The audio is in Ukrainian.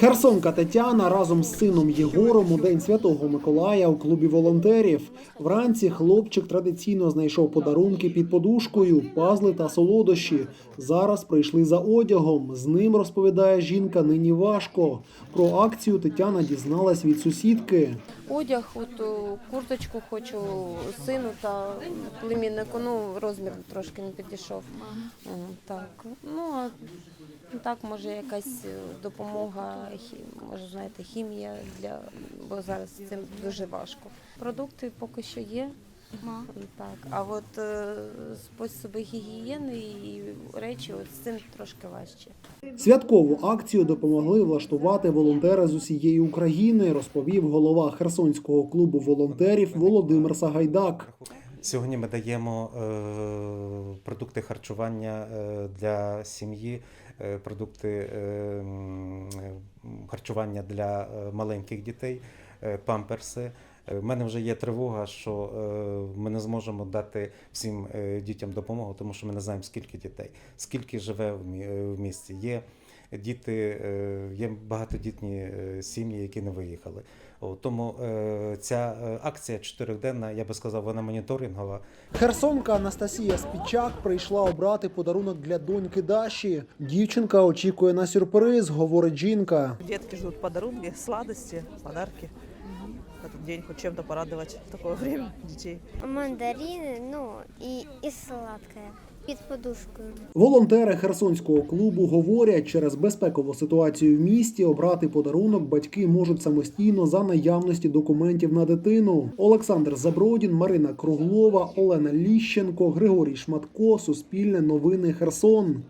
Херсонка Тетяна разом з сином Єгором у день святого Миколая у клубі волонтерів. Вранці хлопчик традиційно знайшов подарунки під подушкою, пазли та солодощі. Зараз прийшли за одягом. З ним розповідає жінка. Нині важко. Про акцію Тетяна дізналась від сусідки. Одяг, от о, курточку хочу сину та племіннику. Ну, розмір трошки не підійшов. О, Так. Ну, а так, може, якась е, допомога, хі- може, знаєте, хімія для бо зараз з цим дуже важко. Продукти поки що є. Так, а от е, способи гігієни і речі, от з цим трошки важче. Святкову акцію допомогли влаштувати волонтери з усієї України, розповів голова Херсонського клубу волонтерів Володимир Сагайдак. Сьогодні ми даємо е, продукти харчування е, для сім'ї, е, продукти е, е, харчування для е, маленьких дітей, е, памперси. Е, В мене вже є тривога, що е, ми не зможемо дати всім е, дітям допомогу, тому що ми не знаємо, скільки дітей, скільки живе в мі- в місті. Є діти, є багатодітні сім'ї, які не виїхали. Тому ця акція чотириденна, я би сказав, вона моніторингова. Херсонка Анастасія Спічак прийшла обрати подарунок для доньки Даші. Дівчинка очікує на сюрприз, говорить жінка. Детки ждут подарунки, сладости, подарки. Этот день хоть чем-то порадовать в такое время детей. Мандарины, ну и, и сладкое. Під подушкою. Волонтери Херсонського клубу говорять, через безпекову ситуацію в місті обрати подарунок батьки можуть самостійно за наявності документів на дитину. Олександр Забродін, Марина Круглова, Олена Ліщенко, Григорій Шматко, Суспільне новини Херсон.